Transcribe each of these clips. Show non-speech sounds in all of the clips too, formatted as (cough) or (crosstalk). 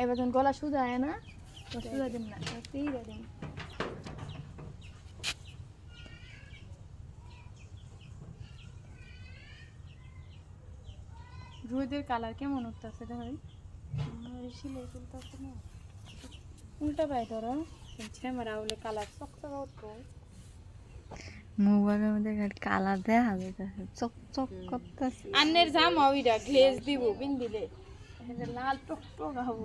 এবার যখন গলা সুজা হয় না তো সুজা দিন না তিরা দিন। রোদের কালার কেমন উঠতেছে ভাই? সিলাই চলতেছে না। উল্টা পাই ধরো। ক্যামেরা হলে কালার চকচকা উঠবো মোবাইলের মধ্যে কালার দেখা যাইতেছে চক চক করতেছে। আন্নের জামা ওইটা গ্লেজ দিব পিন দিলে। লাল টক টক হব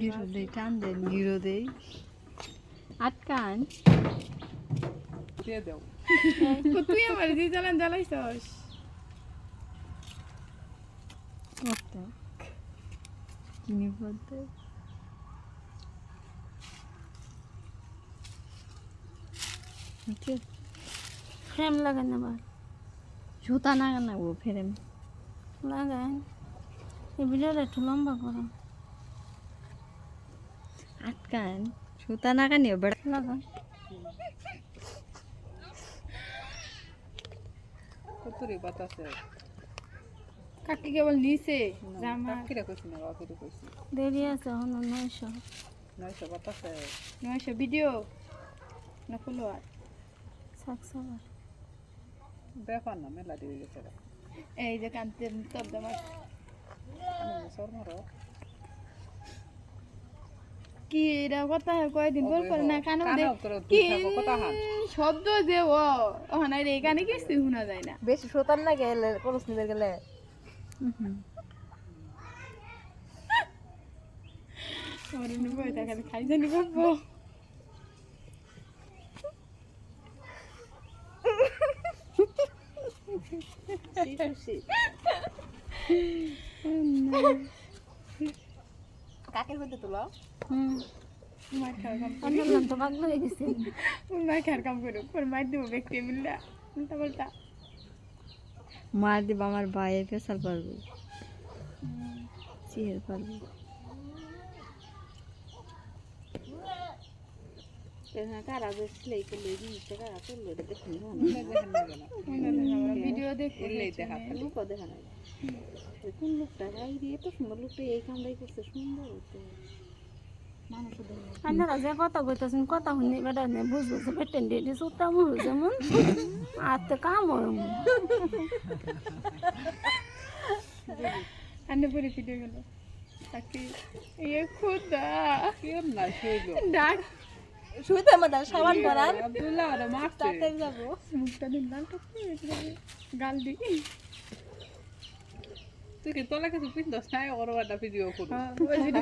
গিরো দেই টান দেন গিরো দেই। আটকান। তুই আমার দিয়ে জ্বালান জ্বালাইছস? কত কিনে পড়তে। ফ্রেম লাগান আবার। জুতা না না ও ফেরেম। লাগান। এই ভিডিওটা একটু লম্বা করো। আটকান জুতা না কানিও বেড়া লাগান কতরি বাতাসে? কাকি কেবল নিচে জামা। কাকিরা কইছি না বাকিরা কইছি। দেরি আছে এখন নয়শো। নয়শো বাতাসে? নয়শো ভিডিও। না ফুলো আর সাকসাবার ব্যাপার না মেলা দিয়ে গেছে। এই যে কান্তে তব্দ কি এটা কথা কয়দিন পর পর না কানো দে কি কথা হান শব্দ যে ও ওখানে রে এখানে কিছু শোনা যায় না। বেশি শোতার না গেলে কোরস নিবে গেলে। খাই জানি বাবু (laughs) কাকের মধ্যে তোলো? মার (laughs) দিব আমার ভাইয়ের পেশাল পারব। চিহের পারবে। দেখুন ভিডিও দেখো এলেই দেখা লোকও দেখা নাই। কোন লোকটা? গাই দিয়ে এত সুন্দর লোকটা এই কামটাই করছে সুন্দর হতো আপনারা যে কথা কইতাছেন কথা শুনি বেটা বুঝব যে পেটেন ডেডি সুতা মুড়ু যেমন আর তো কাম আন্নে পরে ভিডিও গেল। তাকে এ খুদা। কেউ না শুইলো ডাক শুইতে মাদার সাবান পরান। আব্দুল্লাহ ওরা মারছে। যাব। মুখটা দিন লাল টক গাল দি। তুই কি তোলা কিছু পিন দস নাই ওর একটা ভিডিও যে